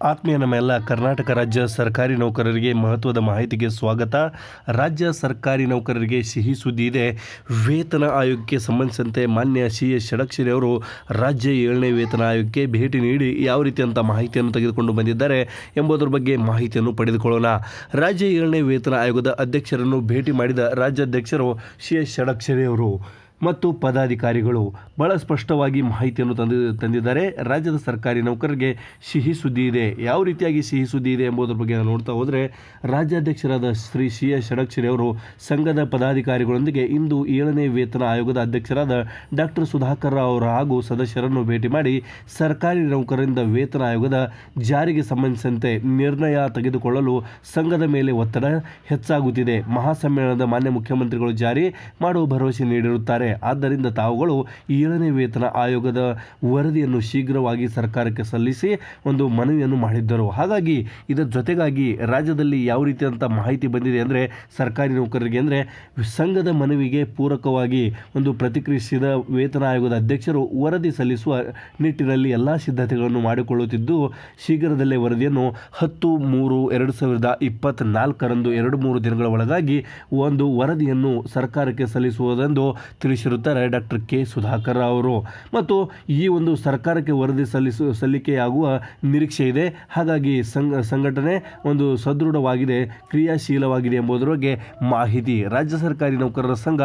ಆತ್ಮೀಯ ನಮ್ಮೆಲ್ಲ ಕರ್ನಾಟಕ ರಾಜ್ಯ ಸರ್ಕಾರಿ ನೌಕರರಿಗೆ ಮಹತ್ವದ ಮಾಹಿತಿಗೆ ಸ್ವಾಗತ. ರಾಜ್ಯ ಸರ್ಕಾರಿ ನೌಕರರಿಗೆ ಸಿಹಿ ಸುದ್ದಿ ಇದೆ. ವೇತನ ಆಯೋಗಕ್ಕೆ ಸಂಬಂಧಿಸಿದಂತೆ ಮಾನ್ಯ ಸಿ ಎಸ್ ಷಡಕ್ಷರಿ ಅವರು ರಾಜ್ಯ ಏಳನೇ ವೇತನ ಆಯೋಗಕ್ಕೆ ಭೇಟಿ ನೀಡಿ ಯಾವ ರೀತಿಯಂಥ ಮಾಹಿತಿಯನ್ನು ತೆಗೆದುಕೊಂಡು ಬಂದಿದ್ದಾರೆ ಎಂಬುದರ ಬಗ್ಗೆ ಮಾಹಿತಿಯನ್ನು ಪಡೆದುಕೊಳ್ಳೋಣ. ರಾಜ್ಯ ಏಳನೇ ವೇತನ ಆಯೋಗದ ಅಧ್ಯಕ್ಷರನ್ನು ಭೇಟಿ ಮಾಡಿದ ರಾಜ್ಯಾಧ್ಯಕ್ಷರು ಸಿ ಎಸ್ ಷಡಕ್ಷರಿ ಅವರು. ಮತ್ತು ಪದಾಧಿಕಾರಿಗಳು ಬಹಳ ಸ್ಪಷ್ಟವಾಗಿ ಮಾಹಿತಿಯನ್ನು ತಂದು ತಂದಿದ್ದಾರೆ. ರಾಜ್ಯದ ಸರ್ಕಾರಿ ನೌಕರರಿಗೆ ಸಿಹಿ ಸುದ್ದಿ ಇದೆ. ಯಾವ ರೀತಿಯಾಗಿ ಸಿಹಿ ಸುದ್ದಿ ಇದೆ ಎಂಬುದರ ಬಗ್ಗೆ ನೋಡ್ತಾ ಹೋದರೆ, ರಾಜ್ಯಾಧ್ಯಕ್ಷರಾದ ಶ್ರೀ ಸಿ ಎಸ್ ಷಡಕ್ಷರಿ ಅವರು ಸಂಘದ ಪದಾಧಿಕಾರಿಗಳೊಂದಿಗೆ ಇಂದು ಏಳನೇ ವೇತನ ಆಯೋಗದ ಅಧ್ಯಕ್ಷರಾದ ಡಾಕ್ಟರ್ ಸುಧಾಕರ್ ರಾವ್ ಅವರು ಹಾಗೂ ಸದಸ್ಯರನ್ನು ಭೇಟಿ ಮಾಡಿ ಸರ್ಕಾರಿ ನೌಕರರಿಂದ ವೇತನ ಆಯೋಗದ ಜಾರಿಗೆ ಸಂಬಂಧಿಸಿದಂತೆ ನಿರ್ಣಯ ತೆಗೆದುಕೊಳ್ಳಲು ಸಂಘದ ಮೇಲೆ ಒತ್ತಡ ಹೆಚ್ಚಾಗುತ್ತಿದೆ. ಮಹಾಸಮ್ಮೇಳನದ ಮಾನ್ಯ ಮುಖ್ಯಮಂತ್ರಿಗಳು ಜಾರಿ ಮಾಡುವ ಭರವಸೆ ನೀಡಿರುತ್ತಾರೆ. ಆದ್ದರಿಂದ ತಾವುಗಳು ಏಳನೇ ವೇತನ ಆಯೋಗದ ವರದಿಯನ್ನು ಶೀಘ್ರವಾಗಿ ಸರ್ಕಾರಕ್ಕೆ ಸಲ್ಲಿಸಿ ಒಂದು ಮನವಿಯನ್ನು ಮಾಡಿದ್ದರು. ಹಾಗಾಗಿ ಇದರ ಜೊತೆಗಾಗಿ ರಾಜ್ಯದಲ್ಲಿ ಯಾವ ರೀತಿಯಾದಂಥ ಮಾಹಿತಿ ಬಂದಿದೆ ಅಂದರೆ ಸರ್ಕಾರಿ ನೌಕರರಿಗೆ ಅಂದರೆ ಸಂಘದ ಮನವಿಗೆ ಪೂರಕವಾಗಿ ಒಂದು ಪ್ರತಿಕ್ರಿಯಿಸಿದ ವೇತನ ಆಯೋಗದ ಅಧ್ಯಕ್ಷರು ವರದಿ ಸಲ್ಲಿಸುವ ನಿಟ್ಟಿನಲ್ಲಿ ಎಲ್ಲ ಸಿದ್ಧತೆಗಳನ್ನು ಮಾಡಿಕೊಳ್ಳುತ್ತಿದ್ದು, ಶೀಘ್ರದಲ್ಲೇ ವರದಿಯನ್ನು ಹತ್ತು ಮೂರು ಎರಡು ಸಾವಿರದ ಇಪ್ಪತ್ತ್ನಾಲ್ಕರಂದು ಎರಡು ಮೂರು ದಿನಗಳ ಒಳಗಾಗಿ ಒಂದು ವರದಿಯನ್ನು ಸರ್ಕಾರಕ್ಕೆ ಸಲ್ಲಿಸುವುದೆಂದು ತಿಳಿಸಿರುತ್ತಾರೆ ಡಾಕ್ಟರ್ ಕೆ ಸುಧಾಕರ್ ಅವರು. ಮತ್ತು ಈ ಒಂದು ಸರ್ಕಾರಕ್ಕೆ ವರದಿ ಸಲ್ಲಿಸು, ಸಲ್ಲಿಕೆಯಾಗುವ ನಿರೀಕ್ಷೆ ಇದೆ. ಹಾಗಾಗಿ ಸಂಘ, ಸಂಘಟನೆ ಒಂದು ಸದೃಢವಾಗಿದೆ, ಕ್ರಿಯಾಶೀಲವಾಗಿದೆ ಎಂಬುದರ ಬಗ್ಗೆ ಮಾಹಿತಿ. ರಾಜ್ಯ ಸರ್ಕಾರಿ ನೌಕರರ ಸಂಘ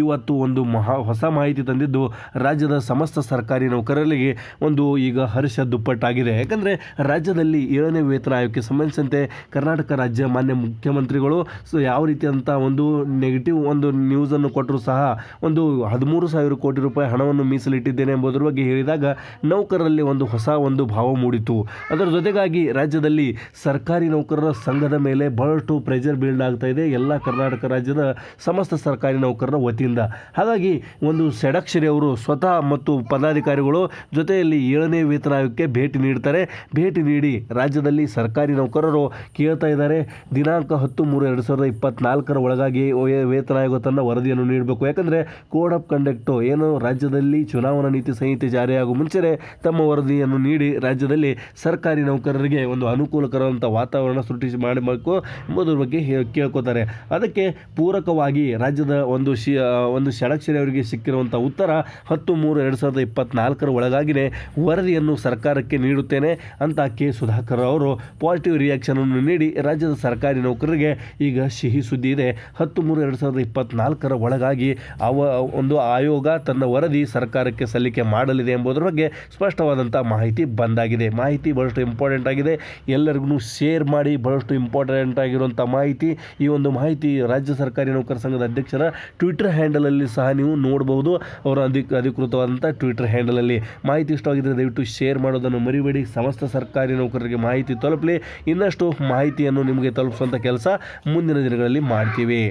ಇವತ್ತು ಒಂದು ಮಹಾ ಹೊಸ ಮಾಹಿತಿ ತಂದಿದ್ದು, ರಾಜ್ಯದ ಸಮಸ್ತ ಸರ್ಕಾರಿ ನೌಕರರಿಗೆ ಒಂದು ಈಗ ಹರ್ಷ ದುಪ್ಪಟ್ಟಾಗಿದೆ. ಯಾಕಂದರೆ ರಾಜ್ಯದಲ್ಲಿ ಏಳನೇ ವೇತನ ಆಯೋಗಕ್ಕೆ ಸಂಬಂಧಿಸಿದಂತೆ ಕರ್ನಾಟಕ ರಾಜ್ಯ ಮಾನ್ಯ ಮುಖ್ಯಮಂತ್ರಿಗಳು ಸೊ ಯಾವ ರೀತಿಯಾದಂಥ ಒಂದು ನೆಗೆಟಿವ್ ಒಂದು ನ್ಯೂಸನ್ನು ಕೊಟ್ಟರು ಸಹ ಒಂದು ಹದಿಮೂರು ಸಾವಿರ ಕೋಟಿ ರೂಪಾಯಿ ಹಣವನ್ನು ಮೀಸಲಿಟ್ಟಿದ್ದೇನೆ ಎಂಬುದರ ಬಗ್ಗೆ ಹೇಳಿದಾಗ ನೌಕರರಲ್ಲಿ ಒಂದು ಹೊಸ ಒಂದು ಭಾವ ಮೂಡಿತು. ಅದರ ಜೊತೆಗಾಗಿ ರಾಜ್ಯದಲ್ಲಿ ಸರ್ಕಾರಿ ನೌಕರರ ಸಂಘದ ಮೇಲೆ ಬಹಳಷ್ಟು ಪ್ರೆಷರ್ ಬಿಲ್ಡ್ ಆಗ್ತಾ ಇದೆ. ಎಲ್ಲ ಕರ್ನಾಟಕ ರಾಜ್ಯದ ಸಮಸ್ತ ಸರ್ಕಾರಿ ನೌಕರರ ವತಿಯಿಂದ. ಹಾಗಾಗಿ ಒಂದು ಸೆಡಕ್ಷರಿ ಅವರು ಸ್ವತಃ ಮತ್ತು ಪದಾಧಿಕಾರಿಗಳು ಜೊತೆಯಲ್ಲಿ ಏಳನೇ ವೇತನ ಆಯೋಗಕ್ಕೆ ಭೇಟಿ ನೀಡ್ತಾರೆ. ಭೇಟಿ ನೀಡಿ ರಾಜ್ಯದಲ್ಲಿ ಸರ್ಕಾರಿ ನೌಕರರು ಕೇಳ್ತಾ ಇದ್ದಾರೆ. ದಿನಾಂಕ ಹತ್ತು ಮೂರು ಎರಡು ಸಾವಿರದ ಇಪ್ಪತ್ನಾಲ್ಕರ ಒಳಗಾಗಿ ವೇತನ ಆಯೋಗ ತನ್ನ ವರದಿಯನ್ನು ನೀಡಬೇಕು. ಯಾಕಂದರೆ ಕೋಡ್ ಆಫ್ ಕಂಡಕ್ಟು ಏನು ರಾಜ್ಯದಲ್ಲಿ ಚುನಾವಣಾ ನೀತಿ ಸಂಹಿತೆ ಜಾರಿಯಾಗುವ ಮುಂಚೆನೇ ತಮ್ಮ ವರದಿಯನ್ನು ನೀಡಿ ರಾಜ್ಯದಲ್ಲಿ ಸರ್ಕಾರಿ ನೌಕರರಿಗೆ ಒಂದು ಅನುಕೂಲಕರವಂಥ ವಾತಾವರಣ ಸೃಷ್ಟಿಸಿ ಮಾಡಬೇಕು ಎಂಬುದರ ಬಗ್ಗೆ ಕೇಳ್ಕೋತಾರೆ. ಅದಕ್ಕೆ ಪೂರಕವಾಗಿ ರಾಜ್ಯದ ಒಂದು ಶಿ ಒಂದು ಷಡಕ್ಷರಿ ಅವರಿಗೆ ಸಿಕ್ಕಿರುವಂಥ ಉತ್ತರ ಹತ್ತು ಮೂರು ಎರಡು ಸಾವಿರದ ಇಪ್ಪತ್ನಾಲ್ಕರ ಒಳಗಾಗಿನೇ ವರದಿಯನ್ನು ಸರ್ಕಾರಕ್ಕೆ ನೀಡುತ್ತೇನೆ ಅಂತ ಕೆ ಸುಧಾಕರ್ ಅವರು ಪಾಸಿಟಿವ್ ರಿಯಾಕ್ಷನನ್ನು ನೀಡಿ ರಾಜ್ಯದ ಸರ್ಕಾರಿ ನೌಕರರಿಗೆ ಈಗ ಸಿಹಿ ಸುದ್ದಿ ಇದೆ. ಹತ್ತು ಮೂರು ಎರಡು ಸಾವಿರದ ಇಪ್ಪತ್ನಾಲ್ಕರ ಒಳಗಾಗಿ ಅವ ಒಂದು ಆಯೋಗ ತನ್ನ ವರದಿ ಸರ್ಕಾರಕ್ಕೆ ಸಲ್ಲಿಕೆ ಮಾಡಲಿದೆ ಎಂಬುದರ ಬಗ್ಗೆ ಸ್ಪಷ್ಟವಾದಂಥ ಮಾಹಿತಿ ಬಂದಾಗಿದೆ. ಮಾಹಿತಿ ಬಹಳಷ್ಟು ಇಂಪಾರ್ಟೆಂಟ್ ಆಗಿದೆ. ಎಲ್ಲರಿಗೂ ಶೇರ್ ಮಾಡಿ ಬಹಳಷ್ಟು ಇಂಪಾರ್ಟೆಂಟ್ ಆಗಿರುವಂಥ ಮಾಹಿತಿ. ಈ ಒಂದು ಮಾಹಿತಿ ರಾಜ್ಯ ಸರ್ಕಾರಿ ನೌಕರ ಸಂಘದ ಅಧ್ಯಕ್ಷರ ಟ್ವಿಟರ್ ಹ್ಯಾಂಡಲಲ್ಲಿ ಸಹ ನೀವು ನೋಡಬಹುದು. ಅವರ ಅಧಿಕ ಅಧಿಕೃತವಾದಂಥ ಟ್ವಿಟರ್ ಹ್ಯಾಂಡಲಲ್ಲಿ ಮಾಹಿತಿ ಇಷ್ಟವಾಗಿದ್ದರೆ ದಯವಿಟ್ಟು ಶೇರ್ ಮಾಡೋದನ್ನು ಮರಿಬೇಡಿ. ಸಮಸ್ತ ಸರ್ಕಾರಿ ನೌಕರರಿಗೆ ಮಾಹಿತಿ ತಲುಪಲಿ. ಇನ್ನಷ್ಟು ಮಾಹಿತಿಯನ್ನು ನಿಮಗೆ ತಲುಪಿಸುವಂಥ ಕೆಲಸ ಮುಂದಿನ ದಿನಗಳಲ್ಲಿ ಮಾಡ್ತೀವಿ.